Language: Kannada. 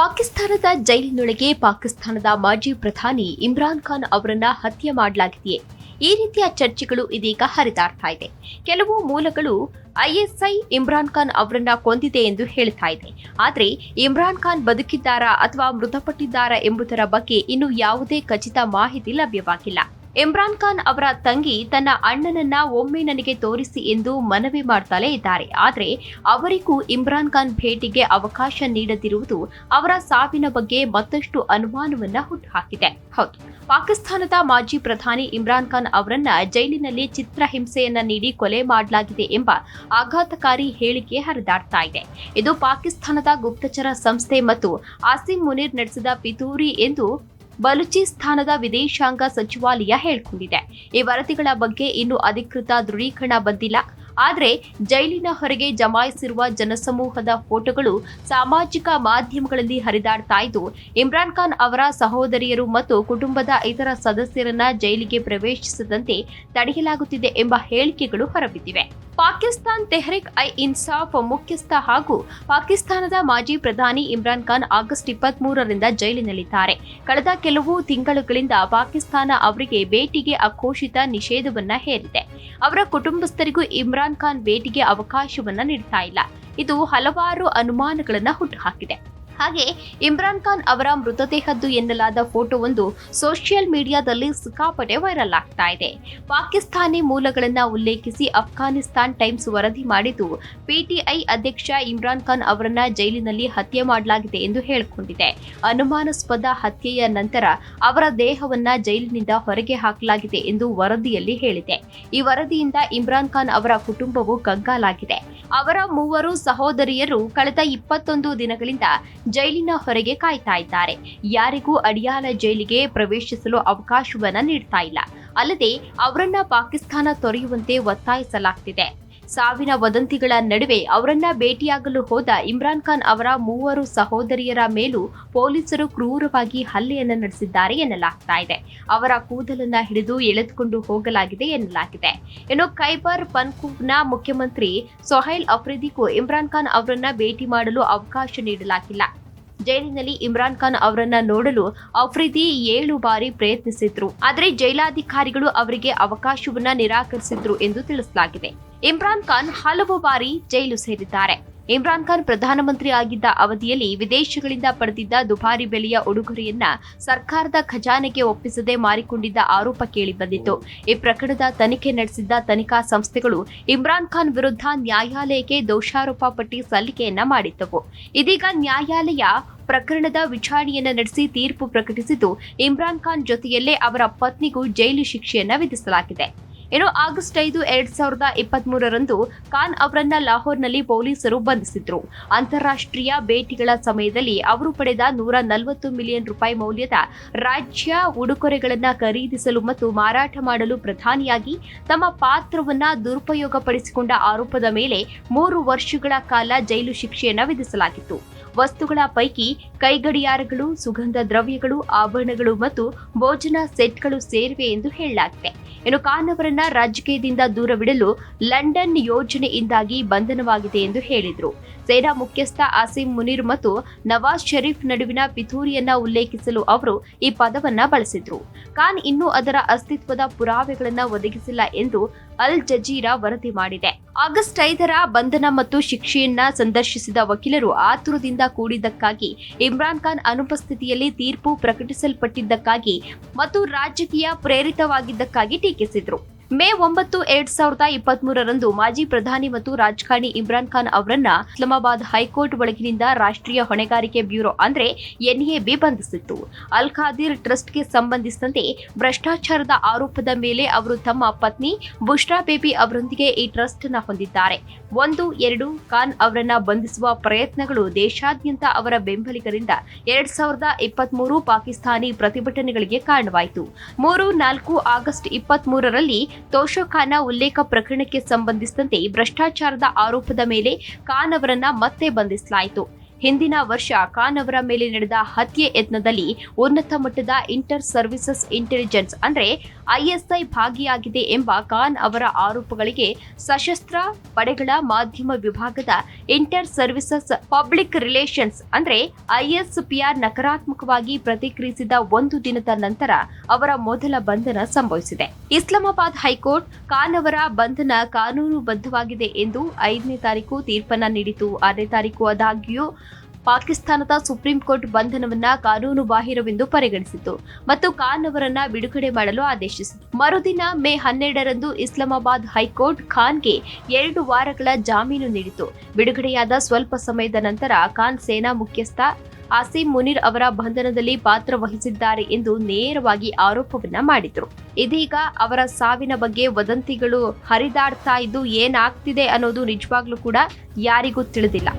ಪಾಕಿಸ್ತಾನದ ಜೈಲಿನೊಳಗೆ ಪಾಕಿಸ್ತಾನದ ಮಾಜಿ ಪ್ರಧಾನಿ ಇಮ್ರಾನ್ ಖಾನ್ ಅವರನ್ನ ಹತ್ಯೆ ಮಾಡಲಾಗಿದೆಯೇ? ಈ ರೀತಿಯ ಚರ್ಚೆಗಳು ಇದೀಗ ಹರಿದಾಡ್ತಾ ಇದೆ. ಕೆಲವು ಮೂಲಗಳು ಐಎಸ್ಐ ಇಮ್ರಾನ್ ಖಾನ್ ಅವರನ್ನ ಕೊಂದಿದೆ ಎಂದು ಹೇಳ್ತಾ ಇದೆ. ಆದರೆ ಇಮ್ರಾನ್ ಖಾನ್ ಬದುಕಿದ್ದಾರಾ ಅಥವಾ ಮೃತಪಟ್ಟಿದ್ದಾರಾ ಎಂಬುದರ ಬಗ್ಗೆ ಇನ್ನೂ ಯಾವುದೇ ಖಚಿತ ಮಾಹಿತಿ ಲಭ್ಯವಾಗಿಲ್ಲ. ಇಮ್ರಾನ್ ಖಾನ್ ಅವರ ತಂಗಿ ತನ್ನ ಅಣ್ಣನನ್ನ ಒಮ್ಮೆ ನನಗೆ ತೋರಿಸಿ ಎಂದು ಮನವಿ ಮಾಡ್ತಲೇ ಇದ್ದಾರೆ. ಆದರೆ ಅವರಿಗೂ ಇಮ್ರಾನ್ ಖಾನ್ ಭೇಟಿಗೆ ಅವಕಾಶ ನೀಡದಿರುವುದು ಅವರ ಸಾವಿನ ಬಗ್ಗೆ ಮತ್ತಷ್ಟು ಅನುಮಾನವನ್ನ ಹುಟ್ಟುಹಾಕಿದೆ. ಹೌದು, ಪಾಕಿಸ್ತಾನದ ಮಾಜಿ ಪ್ರಧಾನಿ ಇಮ್ರಾನ್ ಖಾನ್ ಅವರನ್ನ ಜೈಲಿನಲ್ಲಿ ಚಿತ್ರಹಿಂಸೆಯನ್ನ ನೀಡಿ ಕೊಲೆ ಮಾಡಲಾಗಿದೆ ಎಂಬ ಆಘಾತಕಾರಿ ಹೇಳಿಕೆ ಹರಿದಾಡ್ತಾ ಇದೆ. ಇದು ಪಾಕಿಸ್ತಾನದ ಗುಪ್ತಚರ ಸಂಸ್ಥೆ ಮತ್ತು ಆಸಿಮ್ ಮುನೀರ್ ನಡೆಸಿದ ಪಿತೂರಿ ಎಂದು ಬಲೂಚಿಸ್ತಾನದ ವಿದೇಶಾಂಗ ಸಚಿವಾಲಯ ಹೇಳಿಕೊಂಡಿದೆ. ಈ ವರದಿಗಳ ಬಗ್ಗೆ ಇನ್ನೂ ಅಧಿಕೃತ ದೃಢೀಕರಣ ಬಂದಿಲ್ಲ. ಆದರೆ ಜೈಲಿನ ಹೊರಗೆ ಜಮಾಯಿಸಿರುವ ಜನಸಮೂಹದ ಫೋಟೋಗಳು ಸಾಮಾಜಿಕ ಮಾಧ್ಯಮಗಳಲ್ಲಿ ಹರಿದಾಡ್ತಾ ಇದ್ದು, ಇಮ್ರಾನ್ ಖಾನ್ ಅವರ ಸಹೋದರಿಯರು ಮತ್ತು ಕುಟುಂಬದ ಇತರ ಸದಸ್ಯರನ್ನ ಜೈಲಿಗೆ ಪ್ರವೇಶಿಸದಂತೆ ತಡೆಯಲಾಗುತ್ತಿದೆ ಎಂಬ ಹೇಳಿಕೆಗಳು ಹೊರಬಿದ್ದಿವೆ. ಪಾಕಿಸ್ತಾನ್ ತೆಹ್ರಿಕ್ ಐ ಇನ್ಸಾಫ್ ಮುಖ್ಯಸ್ಥ ಹಾಗೂ ಪಾಕಿಸ್ತಾನದ ಮಾಜಿ ಪ್ರಧಾನಿ ಇಮ್ರಾನ್ ಖಾನ್ ಆಗಸ್ಟ್ ಇಪ್ಪತ್ತ್ ಮೂರರಿಂದ ಜೈಲಿನಲ್ಲಿದ್ದಾರೆ. ಕಳೆದ ಕೆಲವು ತಿಂಗಳುಗಳಿಂದ ಪಾಕಿಸ್ತಾನ ಅವರಿಗೆ ಭೇಟಿಗೆ ಅಘೋಷಿತ ನಿಷೇಧವನ್ನ ಹೇರಿದೆ. ಅವರ ಕುಟುಂಬಸ್ಥರಿಗೂ ಇಮ್ರಾನ್ ಖಾನ್ ಭೇಟಿಗೆ ಅವಕಾಶವನ್ನ ನೀಡ್ತಾ ಇಲ್ಲ. ಇದು ಹಲವಾರು ಅನುಮಾನಗಳನ್ನ ಹುಟ್ಟುಹಾಕಿದೆ. ಹಾಗೆ ಇಮ್ರಾನ್ ಖಾನ್ ಅವರ ಮೃತದೇಹದ್ದು ಎನ್ನಲಾದ ಫೋಟೋವೊಂದು ಸೋಷಿಯಲ್ ಮೀಡಿಯಾದಲ್ಲಿ ಸಿಕ್ಕಾಪಟ್ಟೆ ವೈರಲ್ ಆಗ್ತಾ ಇದೆ. ಪಾಕಿಸ್ತಾನಿ ಮೂಲಗಳನ್ನು ಉಲ್ಲೇಖಿಸಿ ಅಫ್ಘಾನಿಸ್ತಾನ್ ಟೈಮ್ಸ್ ವರದಿ ಮಾಡಿದ್ದು ಪಿಟಿಐ ಅಧ್ಯಕ್ಷ ಇಮ್ರಾನ್ ಖಾನ್ ಅವರನ್ನ ಜೈಲಿನಲ್ಲಿ ಹತ್ಯೆ ಮಾಡಲಾಗಿದೆ ಎಂದು ಹೇಳಿಕೊಂಡಿದೆ. ಅನುಮಾನಾಸ್ಪದ ಹತ್ಯೆಯ ನಂತರ ಅವರ ದೇಹವನ್ನ ಜೈಲಿನಿಂದ ಹೊರಗೆ ಹಾಕಲಾಗಿದೆ ಎಂದು ವರದಿಯಲ್ಲಿ ಹೇಳಿದೆ. ಈ ವರದಿಯಿಂದ ಇಮ್ರಾನ್ ಖಾನ್ ಅವರ ಕುಟುಂಬವು ಕಂಗಾಲಾಗಿದೆ. ಅವರ ಮೂವರು ಸಹೋದರಿಯರು ಕಳೆದ ಇಪ್ಪತ್ತೊಂದು ದಿನಗಳಿಂದ ಜೈಲಿನ ಹೊರಗೆ ಕಾಯ್ತಾ ಇದ್ದಾರೆ. ಯಾರಿಗೂ ಅಡಿಯಾಲ ಜೈಲಿಗೆ ಪ್ರವೇಶಿಸಲು ಅವಕಾಶವನ್ನ ನೀಡ್ತಾ ಇಲ್ಲ. ಅಲ್ಲದೆ ಅವರನ್ನ ಪಾಕಿಸ್ತಾನ ತೊರೆಯುವಂತೆ ಒತ್ತಾಯಿಸಲಾಗ್ತಿದೆ. ಸಾವಿನ ವದಂತಿಗಳ ನಡುವೆ ಅವರನ್ನ ಭೇಟಿಯಾಗಲು ಹೋದ ಇಮ್ರಾನ್ ಖಾನ್ ಅವರ ಮೂವರು ಸಹೋದರಿಯರ ಮೇಲೂ ಪೊಲೀಸರು ಕ್ರೂರವಾಗಿ ಹಲ್ಲೆಯನ್ನು ನಡೆಸಿದ್ದಾರೆ ಎನ್ನಲಾಗ್ತಾ ಇದೆ. ಅವರ ಕೂದಲನ್ನ ಹಿಡಿದು ಎಳೆದುಕೊಂಡು ಹೋಗಲಾಗಿದೆ ಎನ್ನಲಾಗಿದೆ. ಇನ್ನು ಖೈಬರ್ ಪನ್ಕೂಬ್ನ ಮುಖ್ಯಮಂತ್ರಿ ಸೊಹೈಲ್ ಅಫ್ರಿದಿಗೂ ಇಮ್ರಾನ್ ಖಾನ್ ಅವರನ್ನ ಭೇಟಿ ಮಾಡಲು ಅವಕಾಶ ನೀಡಲಾಗಿಲ್ಲ. ಜೈಲಿನಲ್ಲಿ ಇಮ್ರಾನ್ ಖಾನ್ ಅವರನ್ನ ನೋಡಲು ಅಫ್ರಿದಿ ಏಳು ಬಾರಿ ಪ್ರಯತ್ನಿಸಿದ್ರು. ಆದರೆ ಜೈಲಾಧಿಕಾರಿಗಳು ಅವರಿಗೆ ಅವಕಾಶವನ್ನ ನಿರಾಕರಿಸಿದ್ರು ಎಂದು ತಿಳಿಸಲಾಗಿದೆ. ಇಮ್ರಾನ್ ಖಾನ್ ಹಲವು ಬಾರಿ ಜೈಲು ಸೇರಿದ್ದಾರೆ. ಇಮ್ರಾನ್ ಖಾನ್ ಪ್ರಧಾನಮಂತ್ರಿ ಆಗಿದ್ದ ಅವಧಿಯಲ್ಲಿ ವಿದೇಶಗಳಿಂದ ಪಡೆದಿದ್ದ ದುಬಾರಿ ಬೆಲೆಯ ಉಡುಗೊರೆಯನ್ನ ಸರ್ಕಾರದ ಖಜಾನೆಗೆ ಒಪ್ಪಿಸದೆ ಮಾರಿಕೊಂಡಿದ್ದ ಆರೋಪ ಕೇಳಿಬಂದಿತ್ತು. ಈ ಪ್ರಕರಣದ ತನಿಖೆ ನಡೆಸಿದ್ದ ತನಿಖಾ ಸಂಸ್ಥೆಗಳು ಇಮ್ರಾನ್ ಖಾನ್ ವಿರುದ್ಧ ನ್ಯಾಯಾಲಯಕ್ಕೆ ದೋಷಾರೋಪ ಪಟ್ಟಿ ಸಲ್ಲಿಕೆಯನ್ನ ಮಾಡಿದ್ದವು. ಇದೀಗ ನ್ಯಾಯಾಲಯ ಪ್ರಕರಣದ ವಿಚಾರಣೆಯನ್ನು ನಡೆಸಿ ತೀರ್ಪು ಪ್ರಕಟಿಸಿದ್ದು, ಇಮ್ರಾನ್ ಖಾನ್ ಜೊತೆಯಲ್ಲೇ ಅವರ ಪತ್ನಿಗೂ ಜೈಲು ಶಿಕ್ಷೆಯನ್ನ ವಿಧಿಸಲಾಗಿದೆ. ಇನ್ನು ಆಗಸ್ಟ್ ಐದು ಎರಡ್ ಸಾವಿರದ ಇಪ್ಪತ್ತ್ ಮೂರರಂದು ಖಾನ್ ಅವರನ್ನ ಲಾಹೋರ್ನಲ್ಲಿ ಪೊಲೀಸರು ಬಂಧಿಸಿದ್ರು. ಅಂತಾರಾಷ್ಟ್ರೀಯ ಭೇಟಿಗಳ ಸಮಯದಲ್ಲಿ ಅವರು ಪಡೆದ ನೂರ ನಲವತ್ತು ಮಿಲಿಯನ್ ರೂಪಾಯಿ ಮೌಲ್ಯದ ರಾಜ್ಯ ಉಡುಗೊರೆಗಳನ್ನ ಖರೀದಿಸಲು ಮತ್ತು ಮಾರಾಟ ಮಾಡಲು ಪ್ರಧಾನಿಯಾಗಿ ತಮ್ಮ ಪಾತ್ರವನ್ನ ದುರುಪಯೋಗಪಡಿಸಿಕೊಂಡ ಆರೋಪದ ಮೇಲೆ ಮೂರು ವರ್ಷಗಳ ಕಾಲ ಜೈಲು ಶಿಕ್ಷೆಯನ್ನು ವಿಧಿಸಲಾಗಿತ್ತು. ವಸ್ತುಗಳ ಪೈಕಿ ಕೈಗಡಿಯಾರಗಳು, ಸುಗಂಧ ದ್ರವ್ಯಗಳು, ಆಭರಣಗಳು ಮತ್ತು ಭೋಜನ ಸೆಟ್ಗಳು ಸೇರಿವೆ ಎಂದು ಹೇಳಲಾಗಿದೆ. ಇನ್ನು ಖಾನ್ ಅವರನ್ನ ರಾಜಕೀಯದಿಂದ ದೂರವಿಡಲು ಲಂಡನ್ ಯೋಜನೆಯಿಂದಾಗಿ ಬಂಧನವಾಗಿದೆ ಎಂದು ಹೇಳಿದರು. ಸೇನಾ ಮುಖ್ಯಸ್ಥ ಆಸಿಂ ಮುನೀರ್ ಮತ್ತು ನವಾಜ್ ಷರೀಫ್ ನಡುವಿನ ಪಿತೂರಿಯನ್ನ ಉಲ್ಲೇಖಿಸಲು ಅವರು ಈ ಪದವನ್ನ ಬಳಸಿದ್ರು. ಖಾನ್ ಇನ್ನೂ ಅದರ ಅಸ್ತಿತ್ವದ ಪುರಾವೆಗಳನ್ನ ಒದಗಿಸಿಲ್ಲ ಎಂದು ಅಲ್ ಜಜೀರಾ ವರದಿ ಮಾಡಿದೆ. ಆಗಸ್ಟ್ ಐದರ ಬಂಧನ ಮತ್ತು ಶಿಕ್ಷೆಯನ್ನ ಸಂದರ್ಶಿಸಿದ ವಕೀಲರು ಆತುರದಿಂದ ಕೂಡಿದ್ದಕ್ಕಾಗಿ ಇಮ್ರಾನ್ ಖಾನ್ ಅನುಪಸ್ಥಿತಿಯಲ್ಲಿ ತೀರ್ಪು ಪ್ರಕಟಿಸಲ್ಪಟ್ಟಿದ್ದಕ್ಕಾಗಿ ಮತ್ತು ರಾಜಕೀಯ ಪ್ರೇರಿತವಾಗಿದ್ದಕ್ಕಾಗಿ ಟೀಕಿಸಿದ್ರು. ಮೇ ಒಂಬತ್ತು ಎರಡ್ ಸಾವಿರದ ಇಪ್ಪತ್ತ್ ಮೂರರಂದು ಮಾಜಿ ಪ್ರಧಾನಿ ಮತ್ತು ರಾಜಕಾರಣಿ ಇಮ್ರಾನ್ ಖಾನ್ ಅವರನ್ನ ಇಸ್ಲಾಮಾಬಾದ್ ಹೈಕೋರ್ಟ್ ಒಳಗಿನಿಂದ ರಾಷ್ಟ್ರೀಯ ಹೊಣೆಗಾರಿಕೆ ಬ್ಯೂರೋ ಅಂದ್ರೆ ಎನ್ಎಬಿ ಬಂಧಿಸಿತ್ತು. ಅಲ್ ಖಾದಿರ್ ಟ್ರಸ್ಟ್ಗೆ ಸಂಬಂಧಿಸಿದಂತೆ ಭ್ರಷ್ಟಾಚಾರದ ಆರೋಪದ ಮೇಲೆ ಅವರು ತಮ್ಮ ಪತ್ನಿ ಬುಷ್ರಾ ಬೇಬಿ ಅವರೊಂದಿಗೆ ಈ ಟ್ರಸ್ಟ್ನ ಹೊಂದಿದ್ದಾರೆ. ಒಂದು, ಎರಡು ಖಾನ್ ಅವರನ್ನ ಬಂಧಿಸುವ ಪ್ರಯತ್ನಗಳು ದೇಶಾದ್ಯಂತ ಅವರ ಬೆಂಬಲಿಗರಿಂದ ಎರಡ್ ಸಾವಿರದ ಇಪ್ಪತ್ತ್ ಮೂರು ಪಾಕಿಸ್ತಾನಿ ಪ್ರತಿಭಟನೆಗಳಿಗೆ ಕಾರಣವಾಯಿತು. ಮೂರು, ನಾಲ್ಕು ಆಗಸ್ಟ್ ಇಪ್ಪತ್ತ್ ಮೂರರಲ್ಲಿ ತೋಶೋ ಖಾನ ಉಲ್ಲೇಖ ಪ್ರಕರಣಕ್ಕೆ ಸಂಬಂಧಿಸಿದಂತೆ ಭ್ರಷ್ಟಾಚಾರದ ಆರೋಪದ ಮೇಲೆ ಖಾನ್ ಅವರನ್ನ ಮತ್ತೆ ಬಂಧಿಸಲಾಯಿತು. ಹಿಂದಿನ ವರ್ಷ ಖಾನ್ ಅವರ ಮೇಲೆ ನಡೆದ ಹತ್ಯೆ ಯತ್ನದಲ್ಲಿ ಉನ್ನತ ಮಟ್ಟದ ಇಂಟರ್ ಸರ್ವಿಸಸ್ ಇಂಟೆಲಿಜೆನ್ಸ್ ಅಂದ್ರೆ ಐಎಸ್ಐ ಭಾಗಿಯಾಗಿದೆ ಎಂಬ ಖಾನ್ ಅವರ ಆರೋಪಗಳಿಗೆ ಸಶಸ್ತ್ರ ಪಡೆಗಳ ಮಾಧ್ಯಮ ವಿಭಾಗದ ಇಂಟರ್ ಸರ್ವಿಸಸ್ ಪಬ್ಲಿಕ್ ರಿಲೇಷನ್ಸ್ ಅಂದ್ರೆ ಐಎಸ್ಪಿಆರ್ ನಕಾರಾತ್ಮಕವಾಗಿ ಪ್ರತಿಕ್ರಿಯಿಸಿದ ಒಂದು ದಿನದ ನಂತರ ಅವರ ಮೊದಲ ಬಂಧನ ಸಂಭವಿಸಿದೆ. ಇಸ್ಲಾಮಾಬಾದ್ ಹೈಕೋರ್ಟ್ ಖಾನ್ ಅವರ ಬಂಧನ ಕಾನೂನುಬದ್ಧವಾಗಿದೆ ಎಂದು ಐದನೇ ತಾರೀಕು ತೀರ್ಪನ್ನ ನೀಡಿತು. ಆರನೇ ತಾರೀಕು ಆದಾಗ್ಯೂ ಪಾಕಿಸ್ತಾನದ ಸುಪ್ರೀಂ ಕೋರ್ಟ್ ಬಂಧನವನ್ನ ಕಾನೂನು ಬಾಹಿರವೆಂದು ಪರಿಗಣಿಸಿತು ಮತ್ತು ಖಾನ್ ಅವರನ್ನ ಬಿಡುಗಡೆ ಮಾಡಲು ಆದೇಶಿಸಿತು ಮರುದಿನ ಮೇ ಹನ್ನೆರಡರಂದು ಇಸ್ಲಾಮಾಬಾದ್ ಹೈಕೋರ್ಟ್ ಖಾನ್ಗೆ ಎರಡು ವಾರಗಳ ಜಾಮೀನು ನೀಡಿತು ಬಿಡುಗಡೆಯಾದ ಸ್ವಲ್ಪ ಸಮಯದ ನಂತರ ಖಾನ್ ಸೇನಾ ಮುಖ್ಯಸ್ಥ ಆಸಿಂ ಮುನೀರ್ ಅವರ ಬಂಧನದಲ್ಲಿ ಪಾತ್ರ ವಹಿಸಿದ್ದಾರೆ ಎಂದು ನೇರವಾಗಿ ಆರೋಪವನ್ನ ಮಾಡಿದ್ರು. ಇದೀಗ ಅವರ ಸಾವಿನ ಬಗ್ಗೆ ವದಂತಿಗಳು ಹರಿದಾಡ್ತಾ ಇದ್ದು ಏನಾಗ್ತಿದೆ ಅನ್ನೋದು ನಿಜವಾಗ್ಲೂ ಕೂಡ ಯಾರಿಗೂ ತಿಳಿದಿಲ್ಲ.